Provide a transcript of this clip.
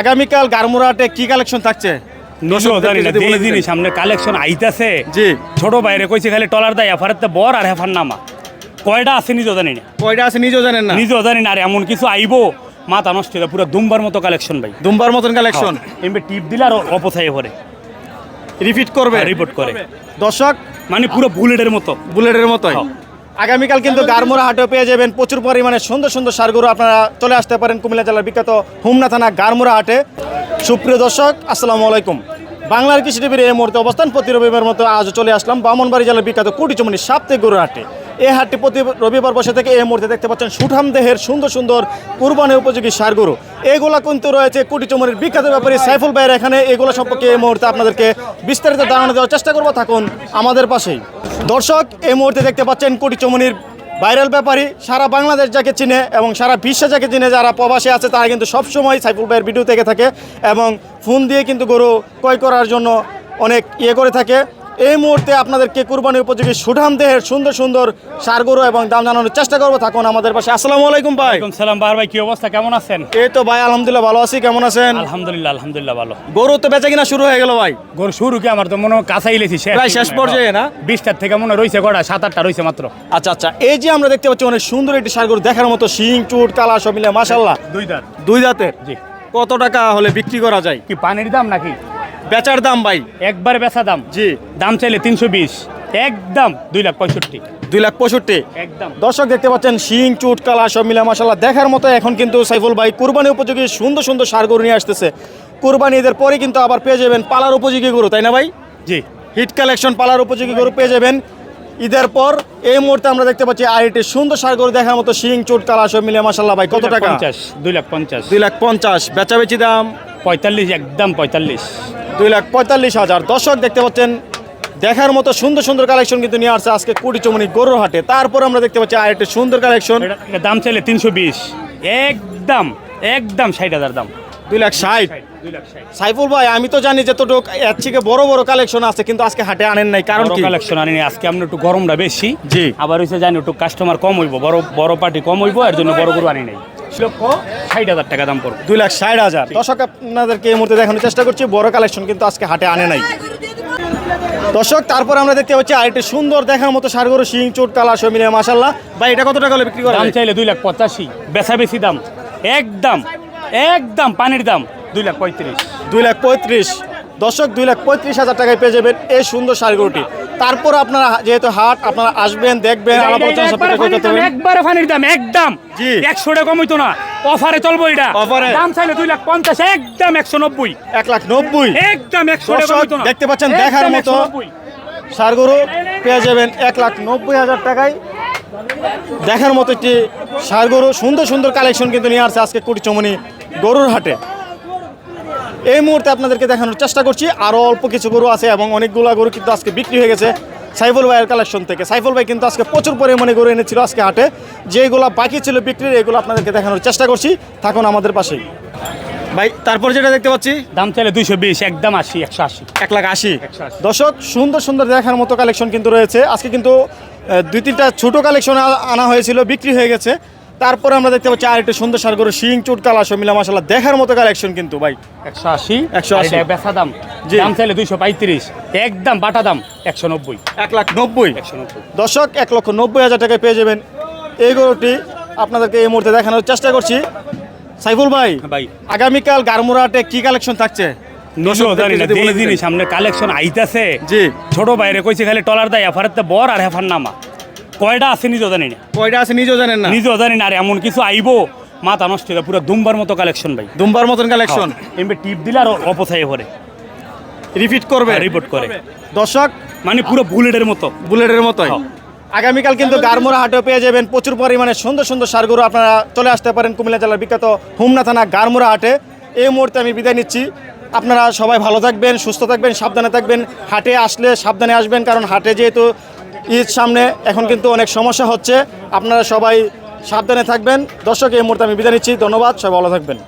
আগামীকাল গারমুরাটে কি কালেকশন থাকছে? সামনে কালেকশন আইতাছে। জি। ছোট বাইরে কইছে খালি টলার দেয় এফারেতে বর আর হেফার নামা। কয়টা আছে নিজেও জানি না। কয়টা আছে নিজেও জানেন না? নিজেও জানি না আর এমন কিছু আইবো মাথা নষ্ট হয়ে পুরো দুম্বার মতো কালেকশন ভাই। দুম্বার মতন কালেকশন এমনি টিপ দিলে আর অপথায় ভরে রিপিট করবে? রিপোর্ট করে। দর্শক মানে পুরো বুলেটের মতো। বুলেটের মতোই। হ্যাঁ। আগামীকাল কিন্তু গারমোড়া হাটে পেয়ে যাবেন। প্রচুর পরিমাণে সুন্দর সুন্দর সারগুলো আপনারা চলে আসতে পারেন কুমিল্লা জেলার বিখ্যাত হুমনা থানা গারমোড়া হাটে। সুপ্রিয় দর্শক আসসালামু আলাইকুম। বাংলার কৃষি টিভির এই মুহূর্তে অবস্থান। প্রতি রবিবার মতো আজ চলে আসলাম বামনবাড়ি জেলার বিখ্যাত কুটিচুমনি সাপ্তাহিক গরুর হাটে। এই হাটটি প্রতি রবিবার বসে থেকে এই মুহূর্তে দেখতে পাচ্ছেন সুঠাম দেহের সুন্দর সুন্দর কুরবানি উপযোগী সারগুরু। এগুলা কিন্তু রয়েছে কুটিচুমনির বিখ্যাত ব্যাপারী সাইফুল ভাইয়ের এখানে। এগুলো সম্পর্কে এই মুহূর্তে আপনাদেরকে বিস্তারিত ধারণা দেওয়ার চেষ্টা করব। থাকুন আমাদের পাশেই। দর্শক, এই মুহূর্তে দেখতে পাচ্ছেন কুটিচুমনির ভাইরাল ব্যাপারী। সারা বাংলাদেশ যাকে চিনে এবং সারা বিশ্বে যাকে চিনে যারা প্রবাসী আছে, তারা কিন্তু সবসময় সাইফুল ভাইয়ের ভিডিও থেকে থাকে এবং ফোন দিয়ে কিন্তু গরু ক্রয় করার জন্য অনেক ইয়ে করে থাকে। এই মুহূর্তে আপনাদেরকে কুরবানি উপযোগী সুঠাম দেহের সুন্দর সুন্দর সার গরু এবং দাম জানানোর চেষ্টা করব। থাকুন আমাদের পাশে। আসসালামু আলাইকুম ভাই। সালাম বার ভাই কি অবস্থা? কেমন আছেন? এই তো ভাই আলহামদুলিল্লাহ ভালো আছি। কেমন আছেন? আলহামদুলিল্লাহ আলহামদুলিল্লাহ ভালো। গরু তো বেচা কিনা শুরু হয়ে গেল ভাই। গরু শুরু কি? আমার তো মনে হয় কাছাই লেছি প্রায় শেষ পর্যায়ে না? বিশটার থেকে মনে রয়েছে কটা সাত আটটা রয়েছে মাত্র। আচ্ছা আচ্ছা। এই যে আমরা দেখতে পাচ্ছি অনেক সুন্দর একটি সার গরু দেখার মতো শিং চুট কালা সব মিলে মাসাল্লাহ দুই দাঁত। দুই দাঁতের? জি। কত টাকা হলে বিক্রি করা যায়? কি পানির দাম নাকি? বেচার দাম ভাই? একবার বেচা দাম? জি। দাম চাইলে তিনশো বিশ। একদম দুই লাখ পঁয়ষট্টি। দুই লাখ পঁয়ষট্টি? একদম। দর্শক দেখতে পাচ্ছেন শিং চুট কালা সব মিলে মাসাল্লাহ দেখার মতো এখন কিন্তু সাইফুল ভাই কুরবানি উপযোগী সুন্দর সুন্দর সার গরু নিয়ে আসতেছে। কুরবানি ঈদের পরে কিন্তু আবার পেয়ে যাবেন পালার উপযোগী গরু তাই না ভাই? জি। হিট কালেকশন পালার উপযোগী গরু পেয়ে যাবেন। ঈদের পর এই মুহূর্তে আমরা দেখতে পাচ্ছি আইটি সুন্দর সার গরু দেখার মতো শিং চুট কালা সব মিলে মাসাল্লাহ ভাই। কত টাকা? পঞ্চাশ দুই লাখ পঞ্চাশ। দুই লাখ পঞ্চাশ। বেচাবেচি দাম? পঁয়তাল্লিশ একদম পঁয়তাল্লিশ। দুই লাখ পঁয়তাল্লিশ হাজার। দর্শক দেখতে পাচ্ছেন দেখার মতো সুন্দর সুন্দর কালেকশন কিন্তু নিয়ে আসছে আজকে কুড়ি চমনি গরুর হাটে। তারপর আমরা দেখতে পাচ্ছি আর একটা সুন্দর কালেকশন দাম চাইলে তিনশো বিশ। একদম একদম ষাট হাজার দাম। দুই লাখ ষাট। সাইফুল ভাই আমি তো জানি যে তো এর থেকে বড় বড় কালেকশন আছে কিন্তু আজকে হাটে আনেন নাই কারণ কালেকশন আনিনি আজকে আমরা একটু গরমটা বেশি। জি। আবার হচ্ছে জানি একটু কাস্টমার কম হইব বড় বড় পার্টি কম হইব এর জন্য বড় গরু আনি নাই। লক্ষ ষাট হাজার টাকা দাম পড়বে। দুই লাখ ষাট হাজার। দর্শক আপনাদেরকে এই মুহূর্তে দেখানোর চেষ্টা করছি বড় কালেকশন কিন্তু আজকে হাটে আনে নাই। দর্শক তারপর আমরা দেখতে পাচ্ছি আরেকটি সুন্দর দেখার মতো সারগরু শিং চোট কালা সমিনে মাসাল্লাহ ভাই এটা কত টাকা হলে বিক্রি করা দাম চাইলে দুই লাখ পঁচাশি বেশি দাম। একদম একদম পানির দাম দুই লাখ পঁয়ত্রিশ। দুই লাখ পঁয়ত্রিশ। দর্শক দুই লাখ পঁয়ত্রিশ হাজার টাকায় পেয়ে যাবেন এই সুন্দর সারগরুটি। তারপর আপনারা যেহেতু হাট আপনারা আসবেন দেখবেন। একবারে পানির দাম একদম। একশো টাকা কম হইতো না অফারে চলবো এটা অফারে। দাম চাইলে দুই লাখ পঞ্চাশ একদম একশো নব্বই এক লাখ নব্বই একদম একশো দেখতে পাচ্ছেন দেখার মতো। 190 সারগরু পেয়ে যাবেন এক লাখ নব্বই হাজার টাকায় দেখার মতো একটি সারগরু সুন্দর সুন্দর কালেকশন কিন্তু নিয়ে আসছে আজকে কুটি চমনি গরুর হাটে এই মুহূর্তে আপনাদেরকে দেখানোর চেষ্টা করছি। আরও অল্প কিছু গরু আছে এবং অনেকগুলো গরু কিন্তু আজকে বিক্রি হয়ে গেছে সাইফুল ভাইয়ের কালেকশন থেকে। সাইফুল ভাই কিন্তু আজকে প্রচুর পরিমাণে গরু এনেছিল আজকে হাটে। যেগুলো বাকি ছিল বিক্রির এগুলো আপনাদেরকে দেখানোর চেষ্টা করছি। থাকুন আমাদের পাশেই। ভাই তারপর যেটা দেখতে পাচ্ছি? দাম চাইলে দুইশো বিশ একদম আশি একশো আশি। এক লাখ আশি। 180 দর্শক সুন্দর সুন্দর দেখার মতো কালেকশন কিন্তু রয়েছে। আজকে কিন্তু দুই তিনটা ছোটো কালেকশন আনা হয়েছিল বিক্রি হয়ে গেছে। তারপরে আমরা দেখতে পাচ্ছি আর একটা সুন্দর সার গরু শিং চুট কালা মিলা মাসাল্লাহ দেখার মতো কালেকশন কিন্তু ভাই। একশো আশি। 180 আর এটা বেচা দাম। দাম চাইলে দুইশো পঁয়ত্রিশ। একদম বাটা দাম একশো নব্বই। এক লাখ নব্বই। একশো নব্বই। দর্শক এক লক্ষ নব্বই হাজার টাকায় পেয়ে যাবেন এই গরুটি। আপনাদেরকে এই মুহূর্তে দেখানোর চেষ্টা করছি। সাইফুল ভাই ভাই। আগামীকাল গারমুরাটে কি কালেকশন থাকছে? সামনে কালেকশন আইতাছে জি। ছোট বাইরে কইছে খালি টলার দেয় এফারেতে বর আর হেফার নামা। কয়টা আছে নিজেও জানি না। কয়টা আছে নিজেও জানেন না? নিজেও জানি না আর এমন কিছু আইবো। মাথা নষ্ট হয়ে পুরো দুম্বার মতো কালেকশন ভাই। দুম্বার মতন কালেকশন এমনি টিপ দিলে আর অপথায় ভরে রিপিট করবে? রিপোর্ট করে। দর্শক মানে পুরো বুলেটের মতো। বুলেটের মতোই। হ্যাঁ। আগামীকাল কিন্তু গারমোড়া হাটে পেয়ে যাবেন প্রচুর পরিমাণে সুন্দর সুন্দর সারগুলো আপনারা চলে আসতে পারেন কুমিল্লা জেলার বিখ্যাত হুমনা থানা গারমোড়া হাটে। এই মুহূর্তে আমি বিদায় নিচ্ছি। আপনারা সবাই ভালো থাকবেন সুস্থ থাকবেন সাবধানে থাকবেন। হাটে আসলে সাবধানে আসবেন কারণ হাটে যেহেতু ঈদ সামনে, এখন কিন্তু অনেক সমস্যা হচ্ছে। আপনারা সবাই সাবধানে থাকবেন। দর্শক, এই মুহূর্তে আমি বিদায় নিচ্ছি। ধন্যবাদ। সবাই ভালো থাকবেন।